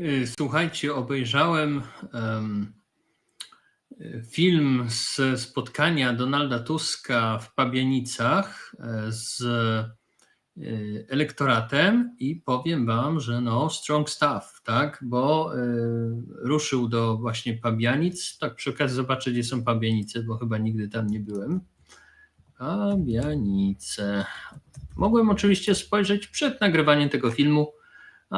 Y, Słuchajcie, obejrzałem em, film z spotkania Donalda Tuska w Pabianicach e, z y, elektoratem i powiem wam, że no strong stuff, tak, bo y, ruszył do właśnie Pabianic, tak przy okazji zobaczę, gdzie są Pabianice, bo chyba nigdy tam nie byłem. Pabianice. Mogłem oczywiście spojrzeć przed nagrywaniem tego filmu,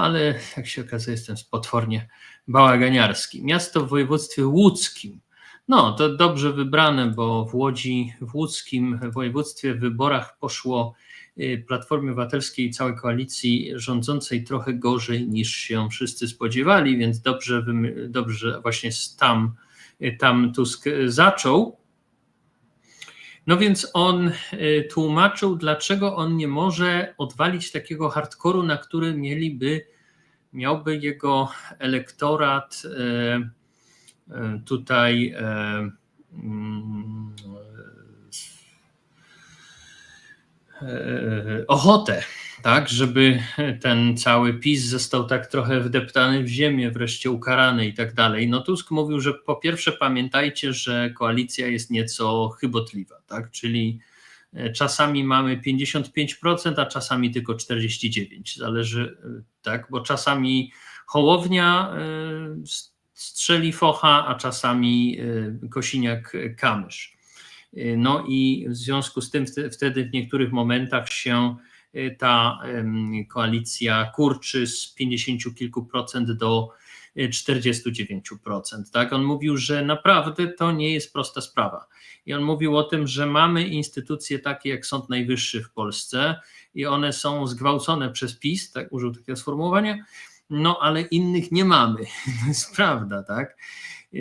ale jak się okazuje, jestem potwornie bałaganiarski. Miasto w województwie łódzkim. No, to dobrze wybrane, bo w Łodzi, w łódzkim województwie w wyborach poszło y, Platformie Obywatelskiej i całej koalicji rządzącej trochę gorzej niż się wszyscy spodziewali, więc dobrze, dobrze właśnie tam, y, tam Tusk y, zaczął. No więc on y, tłumaczył, dlaczego on nie może odwalić takiego hardkoru, na który mieliby, miałby jego elektorat y, y, tutaj y, mm, y, ochotę, tak, żeby ten cały PiS został tak trochę wdeptany w ziemię, wreszcie ukarany i tak dalej. No Tusk mówił, że po pierwsze pamiętajcie, że koalicja jest nieco chybotliwa, tak, czyli e, czasami mamy 55%, a czasami tylko 49%, zależy, e, tak, bo czasami Hołownia e, strzeli focha, a czasami Kosiniak Kamysz. No i w związku z tym wtedy w niektórych momentach się ta koalicja kurczy z 50 kilku procent do 49%. Tak? On mówił, że naprawdę to nie jest prosta sprawa. I on mówił o tym, że mamy instytucje takie jak Sąd Najwyższy w Polsce i one są zgwałcone przez PiS, tak użył takiego sformułowania, no ale innych nie mamy. To jest prawda, tak?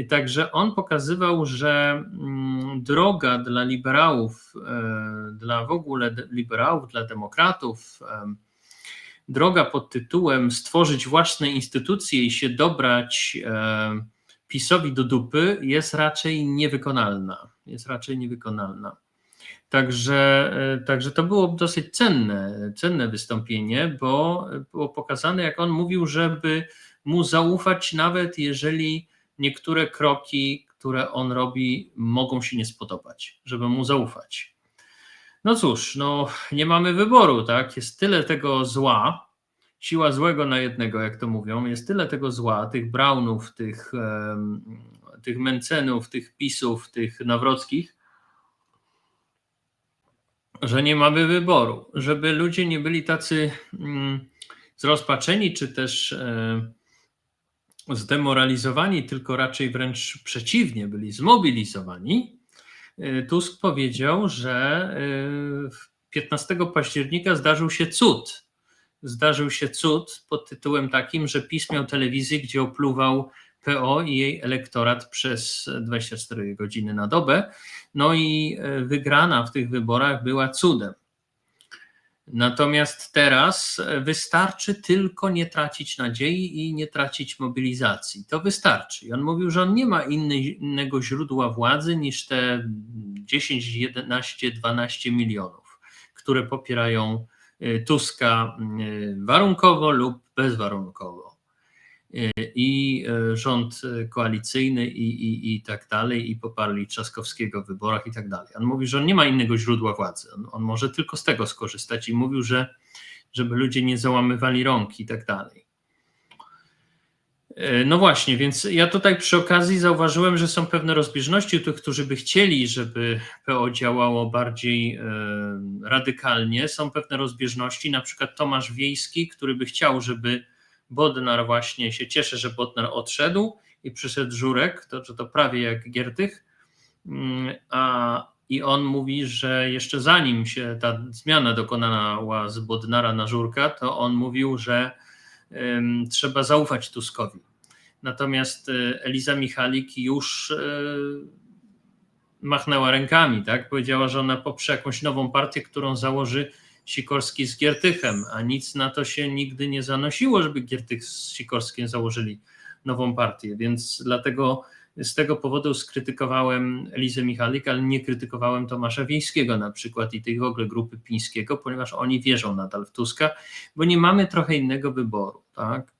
Także on pokazywał, że mm, droga dla liberałów, e, dla w ogóle liberałów, dla demokratów, e, droga pod tytułem stworzyć własne instytucje i się dobrać e, PiSowi do dupy jest raczej niewykonalna. Jest raczej niewykonalna. Także, także to było dosyć cenne, cenne wystąpienie, bo było pokazane, jak on mówił, żeby mu zaufać, nawet jeżeli niektóre kroki, które on robi, mogą się nie spodobać, żeby mu zaufać. No cóż, no nie mamy wyboru, tak? Jest tyle tego zła, siła złego na jednego, jak to mówią, jest tyle tego zła, tych Brownów, tych, tych Mencenów, tych Pisów, tych Nawrockich, że nie mamy wyboru. Żeby ludzie nie byli tacy mm, zrozpaczeni, czy też zdemoralizowani, tylko raczej wręcz przeciwnie, byli zmobilizowani, y, Tusk powiedział, że 15 y, października zdarzył się cud. Zdarzył się cud pod tytułem takim, że PiS miał telewizję, gdzie opluwał PO i jej elektorat przez 24 godziny na dobę. No i y, wygrana w tych wyborach była cudem. Natomiast teraz wystarczy tylko nie tracić nadziei i nie tracić mobilizacji. To wystarczy. I on mówił, że on nie ma innego źródła władzy niż te 10, 11, 12 milionów, które popierają y, Tuska y, warunkowo lub bezwarunkowo i e, rząd koalicyjny i, i, i tak dalej, i poparli Trzaskowskiego w wyborach i tak dalej. On mówi, że on nie ma innego źródła władzy, on, on może tylko z tego skorzystać i mówił, że żeby ludzie nie załamywali rąk i tak dalej. E, no właśnie, więc ja tutaj przy okazji zauważyłem, że są pewne rozbieżności tych, którzy by chcieli, żeby PO działało bardziej e, radykalnie. Są pewne rozbieżności, na przykład Tomasz Wiejski, który by chciał, żeby Bodnar właśnie się cieszy, że Bodnar odszedł i przyszedł Żurek, to, to prawie jak Giertych, mm, a i on mówi, że jeszcze zanim się ta zmiana dokonała z Bodnara na Żurka, to on mówił, że um, trzeba zaufać Tuskowi. Natomiast e, Eliza Michalik już e, machnęła rękami, tak? Powiedziała, że ona poprze jakąś nową partię, którą założy Sikorski z Giertychem, a nic na to się nigdy nie zanosiło, żeby Giertych z Sikorskim założyli nową partię, więc dlatego z tego powodu skrytykowałem Elizę Michalik, ale nie krytykowałem Tomasza Wiejskiego na przykład i tej w ogóle grupy Pińskiego, ponieważ oni wierzą nadal w Tuska, bo nie mamy trochę innego wyboru, tak?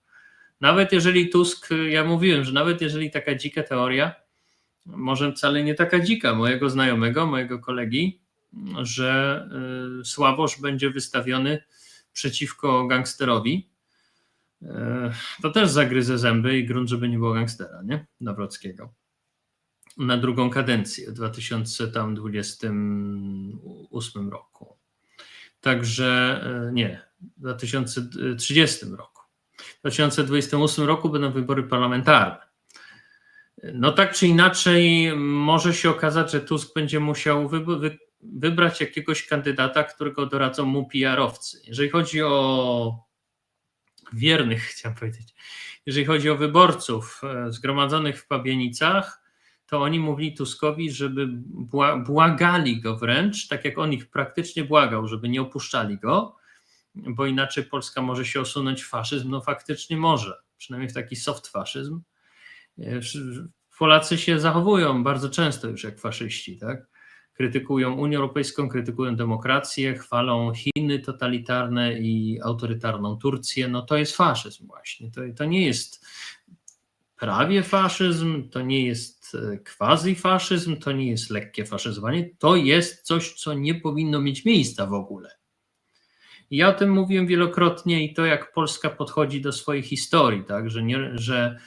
Nawet jeżeli Tusk, ja mówiłem, że nawet jeżeli taka dzika teoria, może wcale nie taka dzika, mojego znajomego, mojego kolegi, że y, Sławosz będzie wystawiony przeciwko gangsterowi, y, to też zagryzę zęby i grunt, żeby nie było gangstera, nie? Nawrockiego. Na drugą kadencję w 2028 roku. Także y, nie, w 2030 roku. W 2028 roku będą wybory parlamentarne. No tak czy inaczej, może się okazać, że Tusk będzie musiał wy, wybrać jakiegoś kandydata, którego doradzą mu PR-owcy. Jeżeli chodzi o wiernych, chciałem powiedzieć, jeżeli chodzi o wyborców e, zgromadzonych w Pawienicach, to oni mówili Tuskowi, żeby błagali go wręcz, tak jak on ich praktycznie błagał, żeby nie opuszczali go, bo inaczej Polska może się osunąć w faszyzm. No faktycznie może, przynajmniej w taki soft faszyzm. E, Polacy się zachowują bardzo często już jak faszyści, tak? Krytykują Unię Europejską, krytykują demokrację, chwalą Chiny totalitarne i autorytarną Turcję, no to jest faszyzm właśnie. To, to nie jest prawie faszyzm, to nie jest e, quasi-faszyzm, to nie jest lekkie faszyzowanie, to jest coś, co nie powinno mieć miejsca w ogóle. Ja o tym mówiłem wielokrotnie i to, jak Polska podchodzi do swojej historii, tak, że, nie, że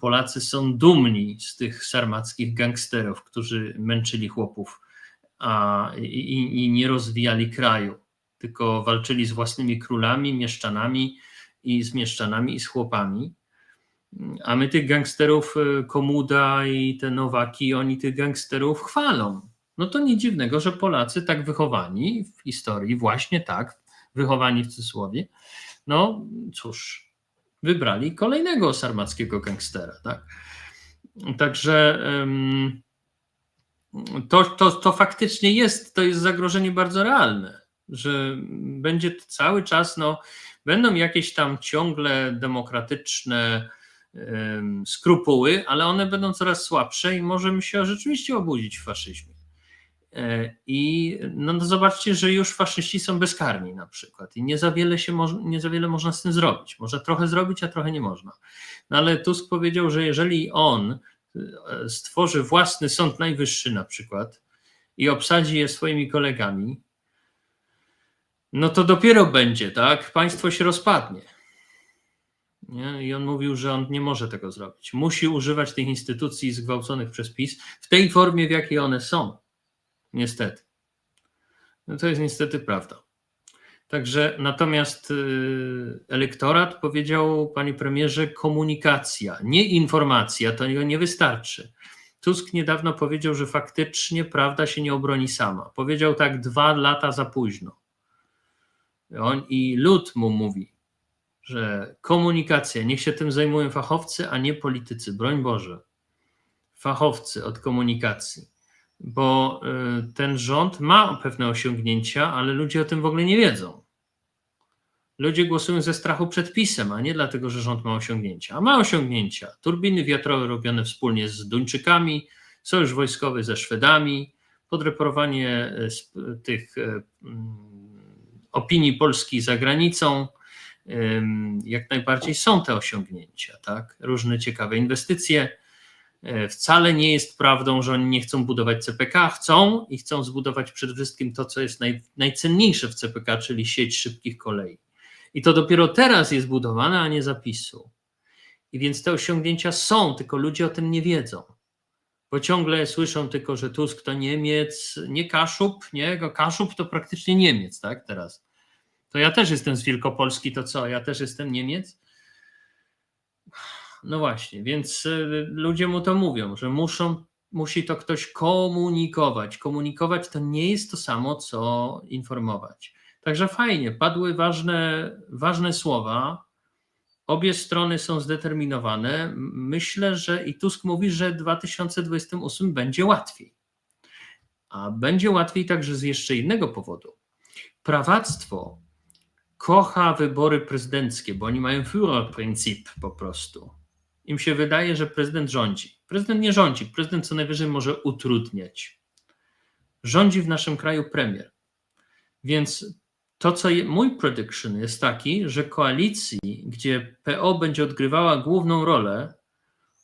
Polacy są dumni z tych sarmackich gangsterów, którzy męczyli chłopów a, i, i nie rozwijali kraju, tylko walczyli z własnymi królami, mieszczanami i z mieszczanami i z chłopami. A my tych gangsterów, e, Komuda i te Nowaki, oni tych gangsterów chwalą. No to nie dziwnego, że Polacy tak wychowani w historii, właśnie tak, wychowani w cudzysłowie, no cóż, wybrali kolejnego sarmackiego gangstera. Tak? Także to, to, to faktycznie jest, to jest zagrożenie bardzo realne, że będzie cały czas, no, będą jakieś tam ciągle demokratyczne skrupuły, ale one będą coraz słabsze i możemy się rzeczywiście obudzić w faszyzmie. E, I no, no, zobaczcie, że już faszyści są bezkarni na przykład i nie za, wiele się nie za wiele można z tym zrobić. Może trochę zrobić, a trochę nie można. No ale Tusk powiedział, że jeżeli on stworzy własny sąd najwyższy na przykład i obsadzi je swoimi kolegami, no to dopiero będzie, tak? Państwo się rozpadnie. Nie? I on mówił, że on nie może tego zrobić. Musi używać tych instytucji zgwałconych przez PiS w tej formie, w jakiej one są. Niestety. No to jest niestety prawda. Także natomiast y, elektorat powiedział, panie premierze, komunikacja, nie informacja, to nie wystarczy. Tusk niedawno powiedział, że faktycznie prawda się nie obroni sama. Powiedział tak dwa lata za późno. On i lud mu mówi, że komunikacja, niech się tym zajmują fachowcy, a nie politycy. Broń Boże. Fachowcy od komunikacji bo y, ten rząd ma pewne osiągnięcia, ale ludzie o tym w ogóle nie wiedzą. Ludzie głosują ze strachu przed pisem, a nie dlatego, że rząd ma osiągnięcia. A ma osiągnięcia. Turbiny wiatrowe robione wspólnie z Duńczykami, sojusz wojskowy ze Szwedami, podreperowanie y, tych y, mm, opinii Polski za granicą. Jak najbardziej są te osiągnięcia, tak? Różne ciekawe inwestycje E, wcale nie jest prawdą, że oni nie chcą budować CPK. Chcą i chcą zbudować przede wszystkim to, co jest naj, najcenniejsze w CPK, czyli sieć szybkich kolei. I to dopiero teraz jest budowane, a nie zapisu. I więc te osiągnięcia są, tylko ludzie o tym nie wiedzą. Bo ciągle słyszą tylko, że Tusk to Niemiec, nie Kaszub, nie? Kaszub to praktycznie Niemiec, tak? Teraz. To ja też jestem z Wielkopolski, to co? Ja też jestem Niemiec? No właśnie, więc y, ludzie mu to mówią, że muszą, musi to ktoś komunikować. Komunikować to nie jest to samo, co informować. Także fajnie, padły ważne, ważne słowa. Obie strony są zdeterminowane. Myślę, że i Tusk mówi, że 2028 będzie łatwiej. A będzie łatwiej także z jeszcze innego powodu. Prawactwo kocha wybory prezydenckie, bo oni mają Führerprinzip po prostu. Im się wydaje, że prezydent rządzi. Prezydent nie rządzi, prezydent co najwyżej może utrudniać. Rządzi w naszym kraju premier. Więc to, co je, mój prediction jest taki, że koalicji, gdzie PO będzie odgrywała główną rolę,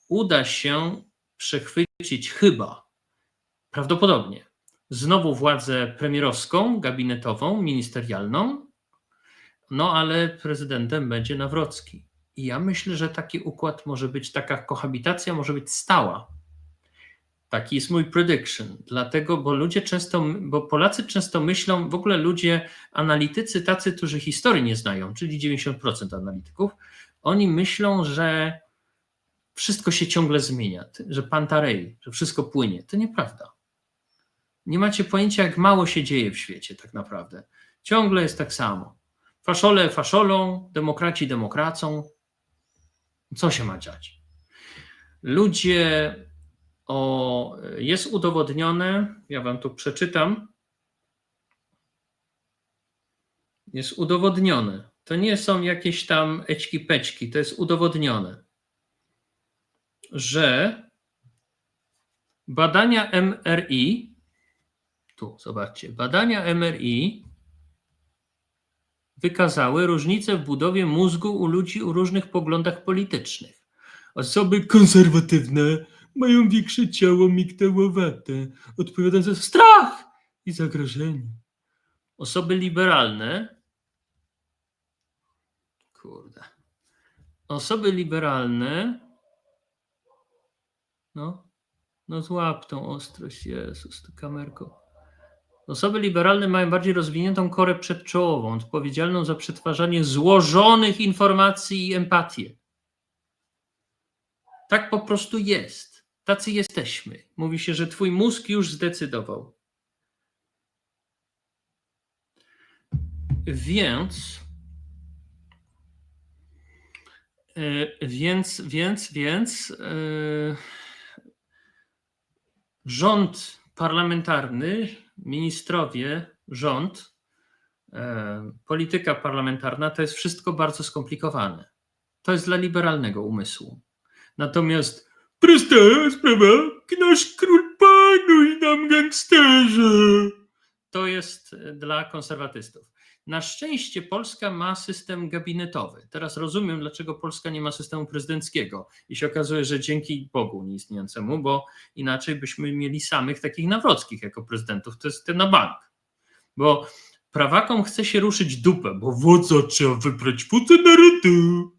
uda się przechwycić chyba, prawdopodobnie, znowu władzę premierowską, gabinetową, ministerialną, no ale prezydentem będzie Nawrocki. I ja myślę, że taki układ może być, taka kohabitacja może być stała. Taki jest mój prediction. Dlatego, bo ludzie często, bo Polacy często myślą, w ogóle ludzie, analitycy, tacy, którzy historii nie znają, czyli 90% analityków, oni myślą, że wszystko się ciągle zmienia, że pantarej, że wszystko płynie. To nieprawda. Nie macie pojęcia, jak mało się dzieje w świecie, tak naprawdę. Ciągle jest tak samo. Faszole faszolą, demokraci demokracą. Co się ma dziać? Ludzie o, jest udowodnione, ja wam tu przeczytam. Jest udowodnione. To nie są jakieś tam ećki peczki, to jest udowodnione, że badania MRI, tu zobaczcie, badania MRI wykazały różnice w budowie mózgu u ludzi o różnych poglądach politycznych. Osoby konserwatywne mają większe ciało migdałowate, odpowiadające za strach i zagrożenie. Osoby liberalne, kurde, osoby liberalne, no, no złap tą ostrość, Jezus, to kamerko. Osoby liberalne mają bardziej rozwiniętą korę przedczołową, odpowiedzialną za przetwarzanie złożonych informacji i empatię. Tak po prostu jest. Tacy jesteśmy. Mówi się, że twój mózg już zdecydował. Więc, e, więc, więc, więc yy, rząd parlamentarny, ministrowie, rząd, yy, polityka parlamentarna to jest wszystko bardzo skomplikowane. To jest dla liberalnego umysłu. Natomiast Prosta sprawa, nasz król panuj nam gangsterze. To jest e, dla konserwatystów. Na szczęście Polska ma system gabinetowy. Teraz rozumiem, dlaczego Polska nie ma systemu prezydenckiego. I się okazuje, że dzięki Bogu nieistniejącemu, bo inaczej byśmy mieli samych takich nawrockich jako prezydentów. To jest ten na bank. Bo prawakom chce się ruszyć dupę, bo wodza trzeba wybrać wodze narodu.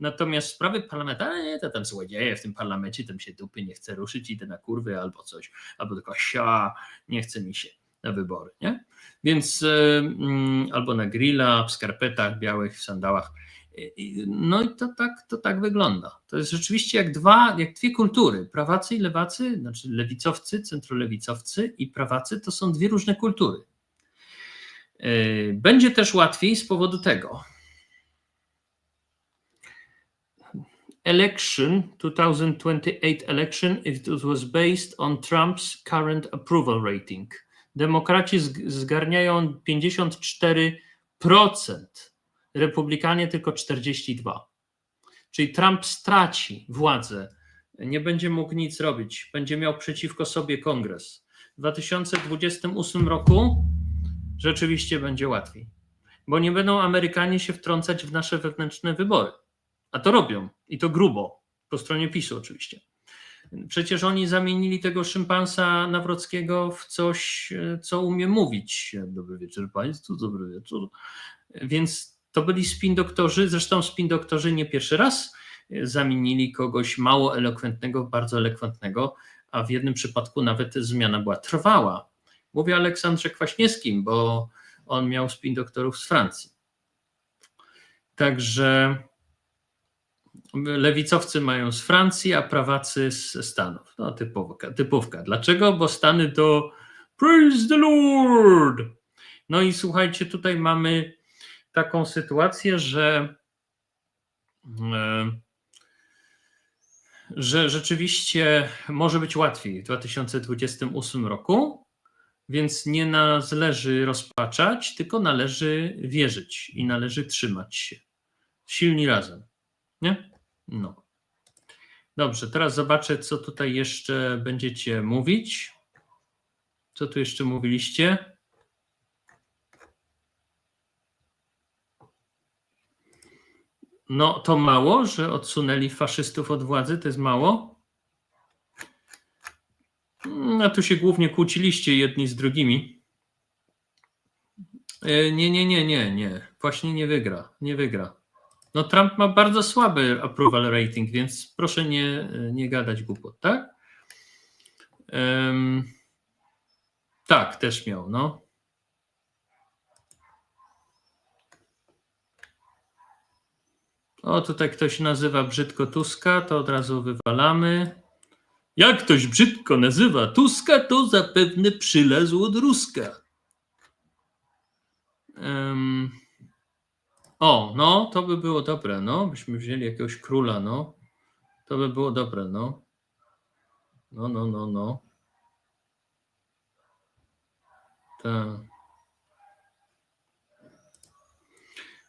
Natomiast sprawy parlamentarne, nie, to tam złodzieje w tym parlamencie, tam się dupy nie chce ruszyć, idę na kurwy albo coś, albo tylko sia, nie chce mi się na wybory, nie? Więc yy, albo na grilla, w skarpetach białych, w sandałach. No i to tak, to tak wygląda. To jest rzeczywiście jak dwa, jak dwie kultury. Prawacy i lewacy, znaczy lewicowcy, centrolewicowcy i prawacy to są dwie różne kultury. Będzie też łatwiej z powodu tego, election, 2028 election, it was based on Trump's current approval rating. Demokraci zgarniają 54%, republikanie tylko 42%. Czyli Trump straci władzę, nie będzie mógł nic robić, będzie miał przeciwko sobie kongres. W 2028 roku rzeczywiście będzie łatwiej, bo nie będą Amerykanie się wtrącać w nasze wewnętrzne wybory. A to robią i to grubo, po stronie PiSu oczywiście. Przecież oni zamienili tego szympansa Nawrockiego w coś, co umie mówić. Dobry wieczór Państwu, dobry wieczór. Więc to byli spin doktorzy, zresztą spin doktorzy nie pierwszy raz zamienili kogoś mało elokwentnego bardzo elokwentnego, a w jednym przypadku nawet zmiana była trwała. Mówię o Aleksandrze Kwaśniewskim, bo on miał spin doktorów z Francji. Także lewicowcy mają z Francji, a prawacy z Stanów. No, typówka, typówka. Dlaczego? Bo Stany to Praise the Lord. No i słuchajcie, tutaj mamy taką sytuację, że, e, że rzeczywiście może być łatwiej w 2028 roku, więc nie należy rozpaczać, tylko należy wierzyć i należy trzymać się. Silni razem. Nie? No. Dobrze, teraz zobaczę, co tutaj jeszcze będziecie mówić. Co tu jeszcze mówiliście? No, to mało, że odsunęli faszystów od władzy, to jest mało. No, tu się głównie kłóciliście jedni z drugimi. Nie, nie, nie, nie, nie. Właśnie nie wygra. Nie wygra. No Trump ma bardzo słaby approval rating, więc proszę nie, nie gadać głupot, tak? Em, tak, też miał, no. O, tutaj ktoś nazywa brzydko Tuska, to od razu wywalamy. Jak ktoś brzydko nazywa Tuska, to zapewne przylazł od Ruska. Em, o, no, to by było dobre, no. Byśmy wzięli jakiegoś króla, no. To by było dobre, no. No, no, no, no. Tak.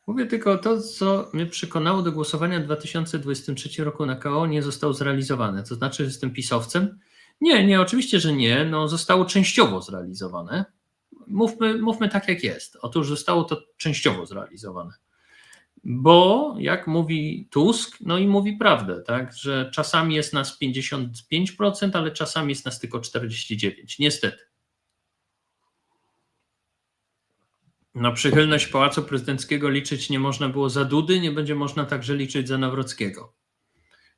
Mówię tylko to, co mnie przekonało do głosowania w 2023 roku na KO, nie zostało zrealizowane. To znaczy, że jestem pisowcem? Nie, nie, oczywiście, że nie. No, zostało częściowo zrealizowane. Mówmy, mówmy tak, jak jest. Otóż zostało to częściowo zrealizowane. Bo, jak mówi Tusk, no i mówi prawdę, tak, że czasami jest nas 55%, ale czasami jest nas tylko 49%. Niestety. Na przychylność Pałacu Prezydenckiego liczyć nie można było za Dudy, nie będzie można także liczyć za Nawrockiego.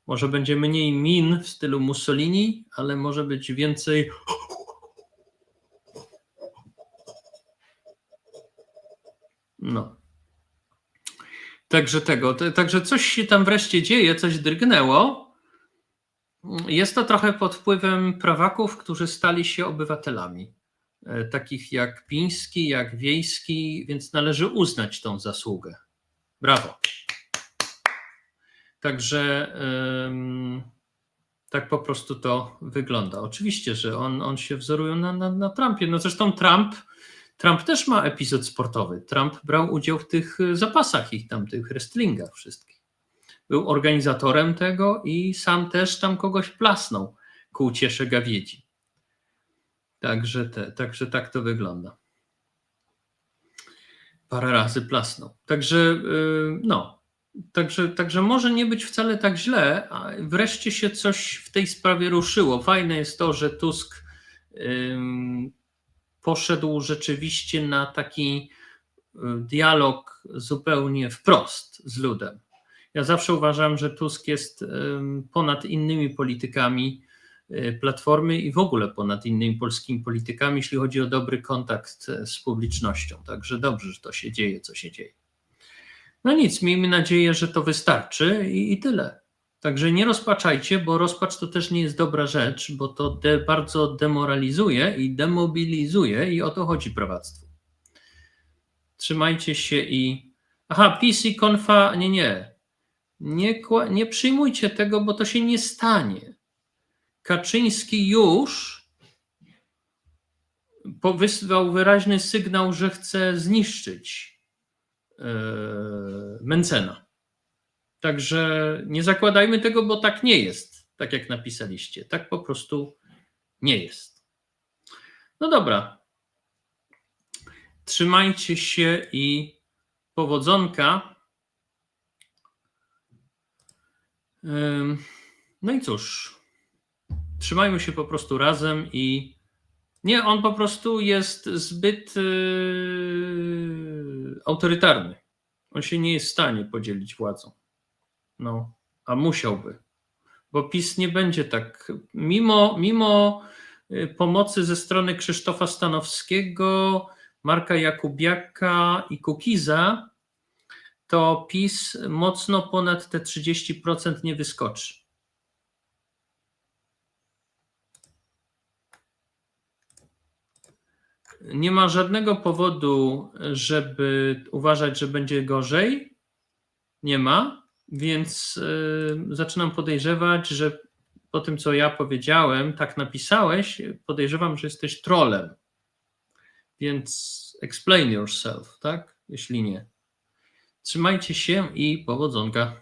Może będzie mniej min w stylu Mussolini, ale może być więcej. No. Także tego, także coś się tam wreszcie dzieje, coś drgnęło. Jest to trochę pod wpływem prawaków, którzy stali się obywatelami e, takich jak Piński, jak Wiejski, więc należy uznać tą zasługę. Brawo. Także tak po prostu to wygląda. Oczywiście, że on, on się wzorują na, na, na Trumpie. No zresztą Trump, Trump też ma epizod sportowy. Trump brał udział w tych y, zapasach ich tam, tych wrestlingach wszystkich. Był organizatorem tego i sam też tam kogoś plasnął ku uciesze gawiedzi. Także, te, także tak to wygląda. Parę razy plasnął. Także yy, no. Także, także może nie być wcale tak źle, wreszcie się coś w tej sprawie ruszyło. Fajne jest to, że Tusk poszedł rzeczywiście na taki y, dialog zupełnie wprost z ludem. Ja zawsze uważam, że Tusk jest ym, ponad innymi politykami y, Platformy i w ogóle ponad innymi polskimi politykami, jeśli chodzi o dobry kontakt z publicznością. Także dobrze, że to się dzieje, co się dzieje. No nic, miejmy nadzieję, że to wystarczy i, i tyle. Także nie rozpaczajcie, bo rozpacz to też nie jest dobra rzecz, bo to de, bardzo demoralizuje i demobilizuje i o to chodzi prawactwu. Trzymajcie się i. Aha, PC konfa. Nie, nie. Nie, nie przyjmujcie tego, bo to się nie stanie. Kaczyński już wysłał wyraźny sygnał, że chce zniszczyć e, Mencena. Także nie zakładajmy tego, bo tak nie jest, tak jak napisaliście. Tak po prostu nie jest. No dobra. Trzymajcie się i powodzonka. No i cóż, trzymajmy się po prostu razem i nie, on po prostu jest zbyt yy, autorytarny. On się nie jest w stanie podzielić władzą. No, a musiałby. Bo PiS nie będzie tak. Mimo, mimo y, pomocy ze strony Krzysztofa Stanowskiego, Marka Jakubiaka i Kukiza, to PiS mocno ponad te 30% nie wyskoczy. Nie ma żadnego powodu, żeby uważać, że będzie gorzej. Nie ma, więc y, zaczynam podejrzewać, że po tym, co ja powiedziałem, tak napisałeś, podejrzewam, że jesteś trolem. Więc explain yourself, tak? Jeśli nie. Trzymajcie się i powodzonka.